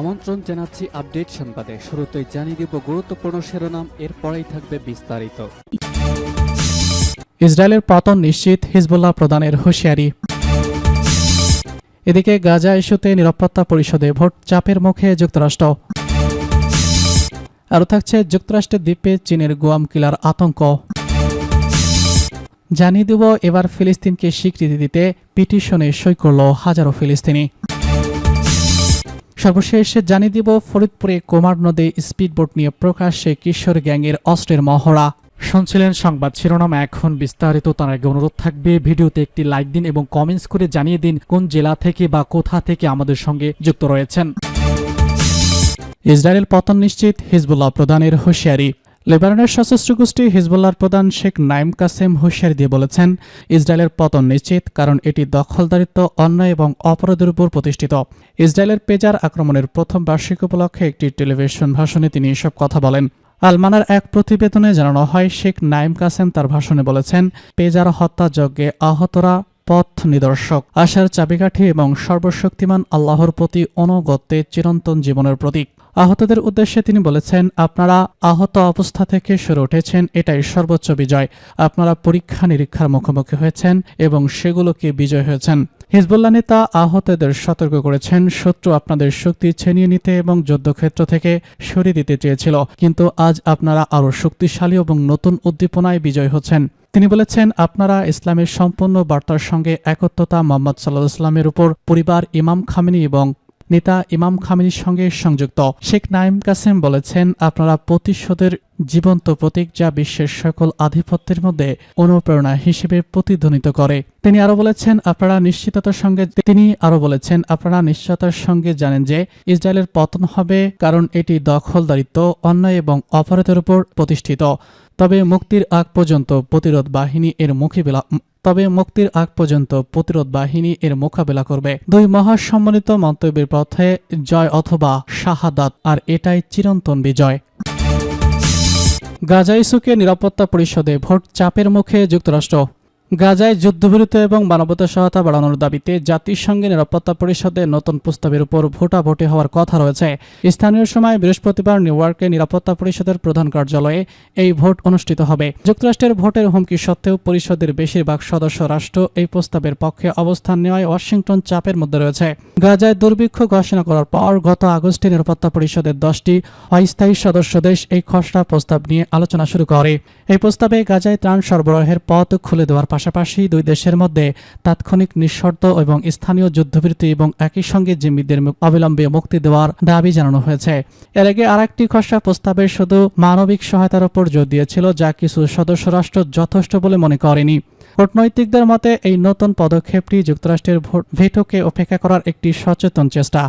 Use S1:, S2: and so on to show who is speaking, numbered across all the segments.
S1: আমন্ত্রণ জানাচ্ছি আপডেট সংবাদে। শুরুতেই জানিয়ে দিব গুরুত্বপূর্ণ শিরোনাম, এরপরেই থাকবে বিস্তারিত।
S2: ইসরায়েলের পতন নিশ্চিত হিজবুল্লাহ প্রদানের হুঁশিয়ারি। এদিকে গাজা ইস্যুতে নিরাপত্তা পরিষদে ভোট চাপের মুখে যুক্তরাষ্ট্র। আরও থাকছে যুক্তরাষ্ট্রের দ্বীপে চীনের গুয়াম কিলার আতঙ্ক। জানিয়ে দেব এবার ফিলিস্তিনকে স্বীকৃতি দিতে পিটিশনে সই করল হাজারো ফিলিস্তিনি। সর্বশেষ জানিয়ে দিব, ফরিদপুরে কুমার নদে স্পিডবোট নিয়ে প্রকাশ্যে কিশোর গ্যাংয়ের অস্ত্রের মহড়া। শুনছিলেন সংবাদ শিরোনাম, এখন বিস্তারিত, তার আগে অনুরোধ থাকবে, ভিডিওতে একটি লাইক দিন এবং কমেন্টস করে জানিয়ে দিন কোন জেলা থেকে বা কোথা থেকে আমাদের সঙ্গে যুক্ত রয়েছেন। ইসরায়েল পতন নিশ্চিত, হিজবুল্লাহ প্রধানের হুঁশিয়ারি। লেবাননের সশস্ত্র গোষ্ঠী হিজবুল্লাহর প্রধান শেখ নাইম কাসেম হুঁশিয়ারি দিয়ে বলেছেন, ইসরায়েলের পতন নিশ্চিত কারণ এটি দখলদারিত্ব, অন্যায় এবং অপরাধের উপর প্রতিষ্ঠিত। ইসরায়েলের পেজার আক্রমণের প্রথম বার্ষিক উপলক্ষে একটি টেলিভিশন ভাষণে তিনি এসব কথা বলেন। আলমানার এক প্রতিবেদনে জানানো হয়, শেখ নাইম কাসেম তার ভাষণে বলেছেন, পেজার হত্যাযজ্ঞে আহতরা পথ নিদর্শক, আশার চাবিকাঠি এবং সর্বশক্তিমান আল্লাহর প্রতি অনুগত্যে চিরন্তন জীবনের প্রতীক। আহতদের উদ্দেশ্যে তিনি বলেছেন, আপনারা আহত অবস্থা থেকে সরে উঠেছেন, এটাই সর্বোচ্চ বিজয়। আপনারা পরীক্ষা নিরীক্ষার মুখোমুখি হয়েছেন এবং সেগুলোকে বিজয় হয়েছেন? হিজবুল্লাহ নেতা আহতদের সতর্ক করেছেন, শত্রু আপনাদের শক্তি ছিনিয়ে নিতে এবং যুদ্ধক্ষেত্র থেকে সরিয়ে দিতে চেয়েছিল, কিন্তু আজ আপনারা আরও শক্তিশালী এবং নতুন উদ্দীপনায় বিজয় হচ্ছেন। তিনি বলেছেন, আপনারা ইসলামের সম্পূর্ণ বার্তার সঙ্গে একত্রতা মোহাম্মদ সাল্লাহ ইসলামের উপর পরিবার ইমাম খামেনি এবং নেতা ইমাম খামেনির সঙ্গে সংযুক্ত। শেখ নাইম কাসেম বলেছেন, আপনারা প্রতিশোধের জীবন্ত প্রতীক যা বিশ্বের সকল আধিপত্যের মধ্যে অনুপ্রেরণা হিসেবে প্রতিধ্বনিত করে। তিনি আরও বলেছেন, আপনারা নিশ্চিততার সঙ্গে তিনি আরও বলেছেন, আপনারা নিশ্চয়তার সঙ্গে জানেন যে ইসরায়েলের পতন হবে কারণ এটি দখলদারিত্ব, অন্যায় এবং অপরাধের উপর প্রতিষ্ঠিত। তবে মুক্তির আগ পর্যন্ত প্রতিরোধ বাহিনী এর মোকাবিলা তবে মুক্তির আগ পর্যন্ত প্রতিরোধ বাহিনী এর মোকাবেলা করবে। দুই মহাসম্মানিত মন্তব্যের পথে জয় অথবা শাহাদাত, আর এটাই চিরন্তন বিজয়। গাজা ইস্যুকে নিরাপত্তা পরিষদে ভোট চাপের মুখে যুক্তরাষ্ট্র। গাজায় যুদ্ধবিরতি এবং মানবতা সহায়তা বাড়ানোর দাবিতে জাতিসংঘের নিরাপত্তা পরিষদের নতুন প্রস্তাবের উপর ভোটাভুটি হওয়ার কথা রয়েছে। স্থানীয় সময় বৃহস্পতিবার নিউ ইয়র্কে নিরাপত্তা পরিষদের প্রধান কার্যালয়ে এই ভোট অনুষ্ঠিত হবে। যুক্তরাষ্ট্রের ভোটের হুমকি সত্ত্বেও পরিষদের বেশিরভাগ সদস্য রাষ্ট্র এই প্রস্তাবের পক্ষে অবস্থান নেওয়ায় ওয়াশিংটন চাপের মধ্যে রয়েছে। গাজায় দুর্ভিক্ষ ঘোষণা করার পর গত আগস্টে নিরাপত্তা পরিষদের দশটি অস্থায়ী সদস্য দেশ এই খসড়া প্রস্তাব নিয়ে আলোচনা শুরু করে। এই প্রস্তাবে গাজায় ত্রাণ সরবরাহের পথ খুলে দেওয়ার দুই দেশের মধ্যে তাৎক্ষণিক নিঃশর্ত এবং স্থানীয় যুদ্ধবিরতি এবং একই সঙ্গে জিম্মিদের অবিলম্বে মুক্তি দেওয়ার দাবি জানানো হয়েছে। এর আগে আর একটি খসড়া প্রস্তাবে শুধু মানবিক সহায়তার উপর জোর দিয়েছিল, যা কিছু সদস্য রাষ্ট্র যথেষ্ট বলে মনে করেনি। কূটনৈতিকদের মতে, এই নতুন পদক্ষেপটি যুক্তরাষ্ট্রের ভোট ভেটোকে উপেক্ষা করার একটি সচেতন চেষ্টা।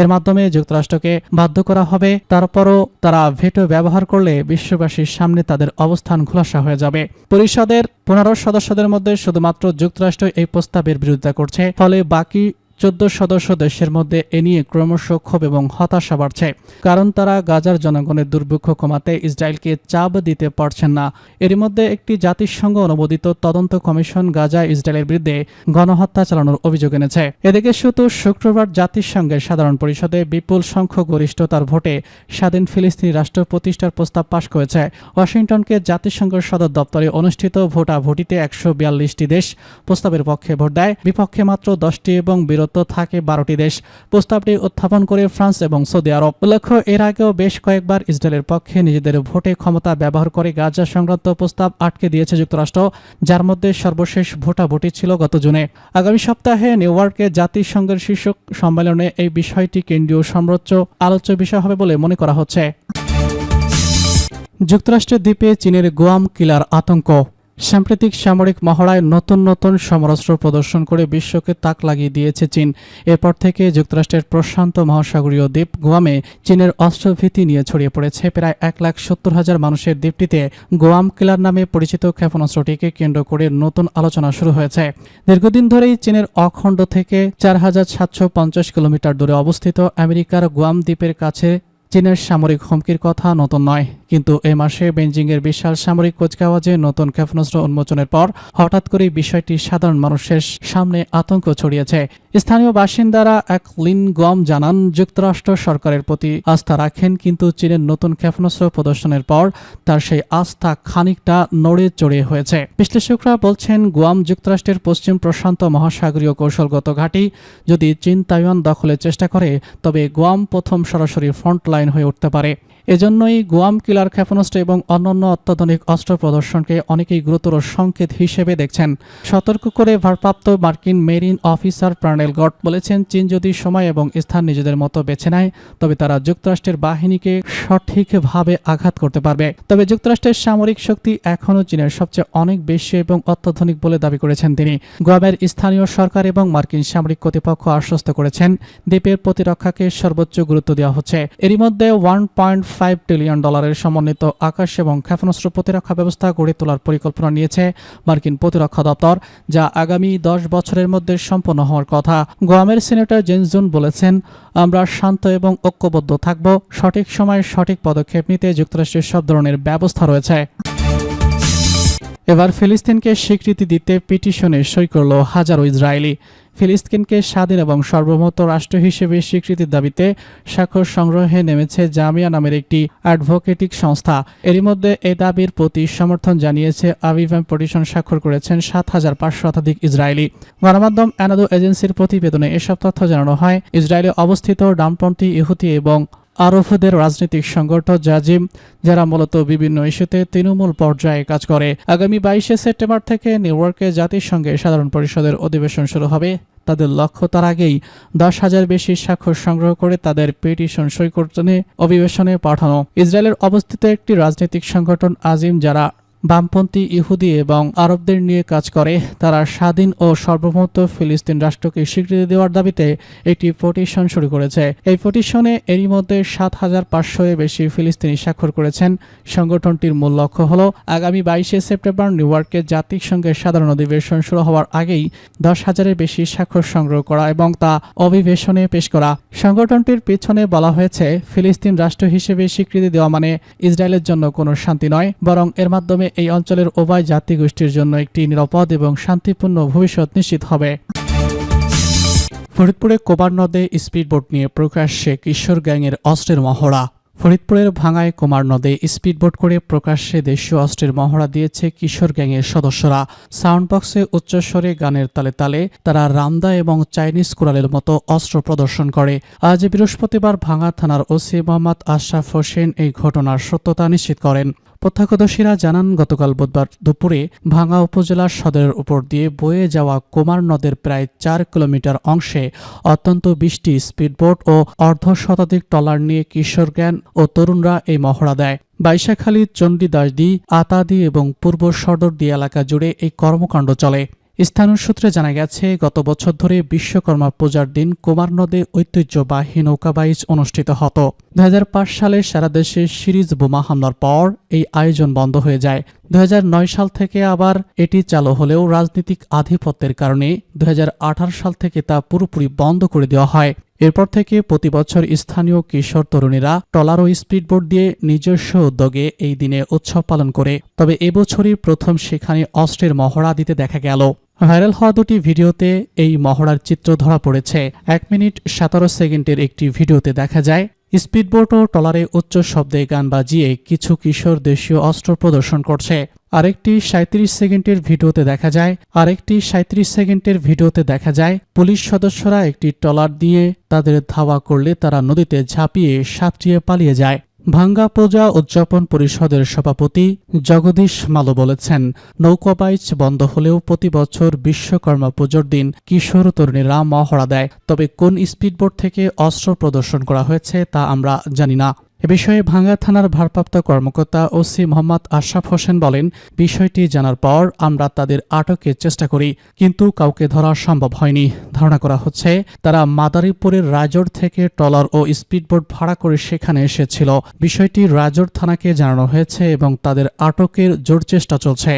S2: এর মাধ্যমে যুক্তরাষ্ট্রকে বাধ্য করা হবে, তারপরও তারা ভেটো ব্যবহার করলে বিশ্ববাসীর সামনে তাদের অবস্থান খোলাসা হয়ে যাবে। পরিষদের পনেরো সদস্যদের মধ্যে শুধুমাত্র যুক্তরাষ্ট্র এই প্রস্তাবের বিরোধিতা করছে, ফলে বাকি চোদ্দ সদস্য দেশের মধ্যে এ নিয়ে ক্রমশ ক্ষোভ এবং হতাশা বাড়ছে, কারণ তারা গাজার জনগণের দুর্ভিক্ষ কমাতে ইসরায়েলকে চাপ দিতে পারছেন না। এর মধ্যে একটি জাতিসংঘ অনুমোদিত তদন্ত কমিশন গাজা ইসরায়েলের বিরুদ্ধে গণহত্যা চালানোর অভিযোগ এনেছে। এদিকে শুধু শুক্রবার জাতিসংঘের সাধারণ পরিষদে বিপুল সংখ্যক গরিষ্ঠতার ভোটে স্বাধীন ফিলিস্তিনি রাষ্ট্র প্রতিষ্ঠার প্রস্তাব পাশ করেছে। ওয়াশিংটনকে জাতিসংঘের সদর দপ্তরে অনুষ্ঠিত ভোটাভুটিতে একশো বিয়াল্লিশটি দেশ প্রস্তাবের পক্ষে ভোট দেয়। বিপক্ষে মাত্র দশটি এবং বিরত থাকে বারোটি দেশ। প্রস্তাবটি উত্থাপন করে ফ্রান্স এবং সৌদি আরব। উল্লেখ্য, এর আগেও বেশ কয়েকবার ইসরায়েলের পক্ষে নিজেদের ভোটে ক্ষমতা ব্যবহার করে গাজা সংক্রান্ত প্রস্তাব আটকে দিয়েছে যুক্তরাষ্ট্র, যার মধ্যে সর্বশেষ ভোটাভুটি ছিল গত জুনে। আগামী সপ্তাহে নিউ ইয়র্কে জাতিসংঘের শীর্ষ সম্মেলনে এই বিষয়টি কেন্দ্রীয় সর্বোচ্চ আলোচ্য বিষয় হবে বলে মনে করা হচ্ছে। যুক্তরাষ্ট্রের দ্বীপে চীনের গোয়াম কিলার আতঙ্ক। সাম্প্রতিক সামরিক মহড়ায় নতুন নতুন সমরাস্ত্র প্রদর্শন করে বিশ্বকে তাক লাগিয়ে দিয়েছে চীন। এরপর থেকে যুক্তরাষ্ট্রের প্রশান্ত মহাসাগরীয় দ্বীপ গোয়ামে চীনের অস্ত্রভীতি নিয়ে ছড়িয়ে পড়েছে। প্রায় এক লাখ সত্তর হাজার মানুষের দ্বীপটিতে গোয়াম কিলার নামে পরিচিত ক্ষেপণাস্ত্রটিকে কেন্দ্র করে নতুন আলোচনা শুরু হয়েছে। দীর্ঘদিন ধরেই চীনের অখণ্ড থেকে চার হাজার সাতশো পঞ্চাশ কিলোমিটার দূরে অবস্থিত আমেরিকার গোয়াম দ্বীপের কাছে চীনের সামরিক হুমকির কথা নতুন নয়। কিন্তু এ মাসে বেঞ্জিংয়ের বিশাল সামরিক কুচকাওয়াজে নতুন ক্ষেপণাস্ত্র উন্মোচনের পর হঠাৎ করে বিষয়টি সাধারণ মানুষের সামনে আতঙ্ক ছড়িয়েছে। স্থানীয় বাসিন্দারা এক লিন গম জানান, যুক্তরাষ্ট্র সরকারের প্রতি আস্থা রাখেন, কিন্তু চীনের নতুন ক্ষেপণাস্ত্র প্রদর্শনের পর তার সেই আস্থা খানিকটা নড়ে চড়ে হয়েছে। বিশ্লেষকরা বলছেন, গুয়াম যুক্তরাষ্ট্রের পশ্চিম প্রশান্ত মহাসাগরীয় কৌশলগত ঘাঁটি যদি চীন তাইওয়ান দখলের চেষ্টা করে, তবে গুয়াম প্রথম সরাসরি ফ্রন্ট লাইন হয়ে উঠতে পারে। এজন্যই গুয়াম কিলার ক্ষেপণাস্ত্র এবং অন্যান্য অত্যাধুনিক অস্ত্র প্রদর্শনকে অনেকেই গুরুতর সংকেত হিসেবে দেখছেন। সতর্ক করে ভারপ্রাপ্ত মার্কিন মেরিন অফিসার প্রাণেল গট বলেছেন, চীন যদি সময় এবং স্থান নিজেদের মতো বেছে নেয়, তবে তারা যুক্তরাষ্ট্রের বাহিনীকে সঠিকভাবে আঘাত করতে পারবে। তবে যুক্তরাষ্ট্রের সামরিক শক্তি এখনও চীনের সবচেয়ে অনেক বেশি এবং অত্যাধুনিক বলে দাবি করেছেন তিনি। গুয়ামের স্থানীয় সরকার এবং মার্কিন সামরিক কর্তৃপক্ষ আশ্বস্ত করেছেন, দ্বীপের প্রতিরক্ষাকে সর্বোচ্চ গুরুত্ব দেওয়া হচ্ছে। এরই মধ্যে ওয়ান পয়েন্ট ফাইভ ট্রিলিয়ন ডলারের সমন্বিত আকাশ এবং ক্ষেপণাস্ত্র প্রতিরক্ষা ব্যবস্থা গড়ে তোলার পরিকল্পনা নিয়েছে মার্কিন প্রতিরক্ষা দপ্তর, যা আগামী দশ বছরের মধ্যে সম্পন্ন হওয়ার কথা। গোয়ামের সিনেটর জেমস জুন বলেছেন, আমরা শান্ত এবং ঐক্যবদ্ধ থাকব। সঠিক সময়ে সঠিক পদক্ষেপ নিতে যুক্তরাষ্ট্রের সব ধরনের ব্যবস্থা রয়েছে। এবার ফিলিস্তিনকে স্বীকৃতি দিতে পিটিশনে সই করল হাজারো ইসরায়েলি। ফিলিস্তিনকে স্বাধীন এবং সার্বভৌমত্ব রাষ্ট্র হিসেবে স্বীকৃতির দাবিতে স্বাক্ষর সংগ্রহে নেমেছে জামিয়া নামের একটি অ্যাডভোকেটিক সংস্থা। এরই মধ্যে এ দাবির প্রতি সমর্থন জানিয়েছে আবিভাম পিটিশন স্বাক্ষর করেছেন সাত হাজার পাঁচশো শতাধিক ইসরায়েলি। গণমাধ্যম অ্যানাদো এজেন্সির প্রতিবেদনে এসব তথ্য জানানো হয়, ইসরায়েলে অবস্থিত ডানপন্থী ইহুতি এবং আরবদের রাজনৈতিক সংগঠন জাজিম, যারা মূলত বিভিন্ন ইস্যুতে তৃণমূল পর্যায়ে কাজ করে। আগামী বাইশে সেপ্টেম্বর থেকে নিউইয়র্কে জাতিসংঘে সাধারণ পরিষদের অধিবেশন শুরু হবে। তাদের লক্ষ্য তার আগেই দশ হাজার বেশি স্বাক্ষর সংগ্রহ করে তাদের পিটিশন সই করতে অধিবেশনে পাঠানো। ইসরায়েলের অবস্থিত একটি রাজনৈতিক সংগঠন আজিম, যারা বামপন্থী ইহুদি এবং আরবদের নিয়ে কাজ করে, তারা স্বাধীন ও সার্বভৌমত্ব ফিলিস্তিন রাষ্ট্রকে স্বীকৃতি দেওয়ার দাবিতে একটি পিটিশন শুরু করেছে। এই পিটিশনে এরই মধ্যে সাত হাজার পাঁচশো এর বেশি ফিলিস্তিনি স্বাক্ষর করেছেন। সংগঠনটির মূল লক্ষ্য হল, আগামী বাইশে সেপ্টেম্বর নিউ ইয়র্কে জাতিসংঘের সাধারণ অধিবেশন শুরু হওয়ার আগেই দশ হাজারের বেশি স্বাক্ষর সংগ্রহ করা এবং তা অভিবেশনে পেশ করা। সংগঠনটির পিছনে বলা হয়েছে, ফিলিস্তিন রাষ্ট্র হিসেবে স্বীকৃতি দেওয়া মানে ইসরায়েলের জন্য কোনো শান্তি নয়, বরং এর মাধ্যমে এই অঞ্চলের উভয় জাতিগোষ্ঠীর জন্য একটি নিরাপদ এবং শান্তিপূর্ণ ভবিষ্যৎ নিশ্চিত হবে। ফরিদপুরে কোবার নদে স্পিডবোট নিয়ে প্রকাশ্যে কিশোর গ্যাংয়ের অস্ত্রের মহড়া। ফরিদপুরের ভাঙায় কুমার নদে স্পিডবোট করে প্রকাশ্যে দেশীয় অস্ত্রের মহড়া দিয়েছে কিশোর গ্যাংয়ের সদস্যরা। সাউন্ড বক্সে উচ্চস্বরে গানের তালে তালে তারা রামদা এবং চাইনিজ কুড়ালের মতো অস্ত্র প্রদর্শন করে। আজ বৃহস্পতিবার ভাঙা থানার ওসি মোহাম্মদ আশরাফ হোসেন এই ঘটনার সত্যতা নিশ্চিত করেন। প্রত্যক্ষদর্শীরা জানান, গতকাল বুধবার দুপুরে ভাঙ্গা উপজেলার সদরের উপর দিয়ে বয়ে যাওয়া কুমার নদের প্রায় চার কিলোমিটার অংশে অত্যন্ত বৃষ্টি স্পিডবোট ও অর্ধ শতাধিক টলার নিয়ে কিশোর জ্ঞান ও তরুণরা এই মহড়া দেয়। বাইশাখালী চণ্ডীদাসদি আতাদি এবং পূর্ব সদর সদরদি এলাকা জুড়ে এই কর্মকাণ্ড চলে। স্থানীয় সূত্রে জানা গেছে, গত বছর ধরে বিশ্বকর্মা পূজার দিন কুমার নদে ঐতিহ্যবাহী নৌকাবাইজ অনুষ্ঠিত হতো। দুহাজার পাঁচ সালে সারা দেশে সিরিজ বোমা হামলার পর এই আয়োজন বন্ধ হয়ে যায়। দুহাজার নয় সাল থেকে আবার এটি চালু হলেও রাজনৈতিক আধিপত্যের কারণে দুহাজার আঠারো সাল থেকে তা পুরোপুরি বন্ধ করে দেওয়া হয়। এরপর থেকে প্রতি বছর স্থানীয় কিশোর তরুণীরা ট্রলার ও স্পিডবোট দিয়ে নিজস্ব উদ্যোগে এই দিনে উৎসব পালন করে। তবে এবছরই প্রথম সেখানে অস্ত্রের মহড়া দিতে দেখা গেল। ভাইরাল হওয়া দুটি ভিডিওতে এই মহড়ার চিত্র ধরা পড়েছে। এক মিনিট সতেরো সেকেন্ডের একটি ভিডিওতে দেখা যায়, স্পিডবোট ও ট্রলারে উচ্চ শব্দে গান বাজিয়ে কিছু কিশোর দেশীয় অস্ত্র প্রদর্শন করছে। আরেকটি সাঁত্রিশ সেকেন্ডের ভিডিওতে দেখা যায়, আরেকটি সাঁত্রিশ সেকেন্ডের ভিডিওতে দেখা যায়, পুলিশ সদস্যরা একটি ট্রলার দিয়ে তাদের ধাওয়া করলে তারা নদীতে ঝাঁপিয়ে সাঁতরিয়ে পালিয়ে যায়। ভাঙ্গা পূজা উদযাপন পরিষদের সভাপতি জগদীশ মালো বলেছেন নৌকাবাইচ বন্ধ হলেও প্রতি বছর বিশ্বকর্মা পুজোর দিন কিশোর তরুণীরা মহড়া দেয়। তবে কোন স্পিডবোট থেকে অস্ত্র প্রদর্শন করা হয়েছে তা আমরা জানি না। এ বিষয়ে ভাঙ্গা থানার ভারপ্রাপ্ত কর্মকর্তা ওসি মোহাম্মদ আশরাফ হোসেন বলেন, বিষয়টি জানার পর আমরা তাদের আটকের চেষ্টা করি, কিন্তু কাউকে ধরা সম্ভব হয়নি। ধারণা করা হচ্ছে, তারা মাদারীপুরের রাজর থেকে ট্রলার ও স্পিডবোট ভাড়া করে সেখানে এসেছিল। বিষয়টি রাজর থানাকে জানানো হয়েছে এবং তাদের আটকের জোর চেষ্টা চলছে।